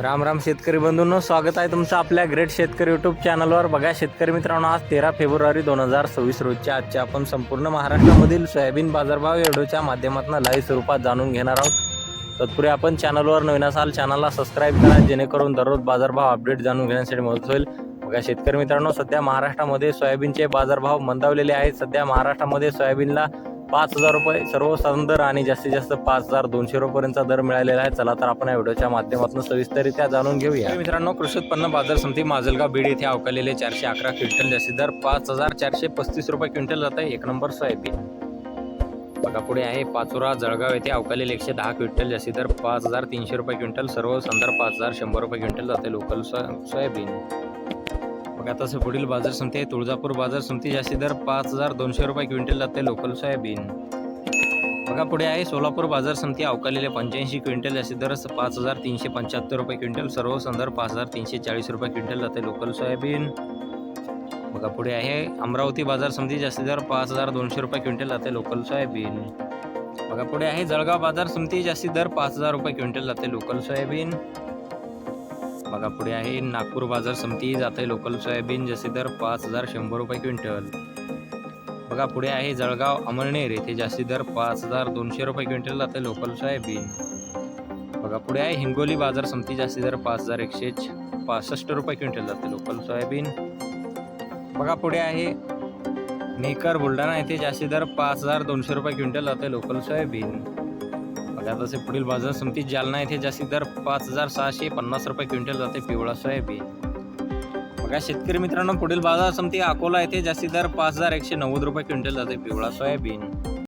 राम राम शेतकरी बंधूंनो स्वागत आहे तुमचं आपल्या ग्रेट शेतकरी युट्यूब चॅनलवर बघा शेतकरी मित्रांनो आज तेरा फेब्रुवारी दोन हजार सव्वीस रोजच्या आजच्या आपण संपूर्ण महाराष्ट्रामधील सोयाबीन बाजारभाव व्हिडिओच्या माध्यमातून लाईव्ह स्वरूपात जाणून घेणार आहोत. तत्पूर्वी आपण चॅनलवर नवीन असाल चॅनलला सबस्क्राईब करा जेणेकरून दररोज बाजारभाव अपडेट जाणून घेण्यासाठी मदत होईल. बघा शेतकरी मित्रांनो सध्या महाराष्ट्रामध्ये सोयाबीनचे बाजारभाव मंदावलेले आहेत. सध्या महाराष्ट्रामध्ये सोयाबीनला पाच हजार रुपये सर्वसाधारण दर आणि जास्तीत जास्त पाच हजार दोनशे रुपयांचा दर मिळालेला आहे. चला तर आपण या व्हिडिओच्या माध्यमातून सविस्तरित्या जाणून घेऊया. मित्रांनो कृषी उत्पन्न बाजार समिती माजलगाव बीड येथे अवकालेले चारशे अकरा क्विंटल जास्तीत दर पाच हजार चारशे पस्तीस रुपये क्विंटल जात आहे. एक नंबर सोयाबीन. बघा पुढे आहे पाचोरा जळगाव येथे अवकालेले एकशे दहा क्विंटल जास्ती दर पाच हजार तीनशे रुपये क्विंटल सर्व संदर्भ पाच हजार शंभर रुपये क्विंटल जाते लोकल सोयाबीन. बघा तसं पुढील बाजार समिती आहे तुळजापूर बाजार समिती जास्ती दर पाच हजार दोनशे रुपये क्विंटल जाते लोकल सोयाबीन. बघा पुढे आहे. सोलापूर बाजार समिती अवकालेले पंच्याऐंशी क्विंटल जास्ती दर पाच हजार तीनशे पंच्याहत्तर रुपये क्विंटल. सर्व संदर्भ पाच हजार तीनशे चाळीस रुपये क्विंटल जाते लोकल सोयाबीन. बघा पुढे आहे. अमरावती बाजार समिती जास्ती दर पाच हजार दोनशे रुपये क्विंटल जाते लोकल सोयाबीन. बघा पुढे आहे. जळगाव बाजार समिती जास्ती दर पाच हजार रुपये क्विंटल जाते लोकल सोयाबीन. बघा पुढे आहे नागपूर बाजार समिती. आहे लोकल सोयाबीन जसे दर पाच हजार शंभर रुपये क्विंटल. बघा पुढे आहे जळगाव अमळनेर. येथे जास्ती दर पाच हजार दोनशे रुपये क्विंटल जात आहे लोकल सोयाबीन. बघा पुढे आहे हिंगोली बाजार समिती. जास्ती दर पाच हजार एकशे पासष्ट रुपये क्विंटल जाते लोकल सोयाबीन. बघा पुढे आहे नेकर बुलढाणा. येथे जास्ती दर पाच हजार दोनशे रुपये क्विंटल जाते लोकल सोयाबीन. बघा तसे पुढील बाजार समिती जालना येथे जास्तीत दर पाच हजार सहाशे पन्नास रुपये क्विंटल जाते पिवळा सोयाबीन. बघा शेतकरी मित्रांनो पुढील बाजार समिती अकोला येथे जास्तीत दर पाच हजार एकशे नव्वद रुपये क्विंटल जाते पिवळा सोयाबीन.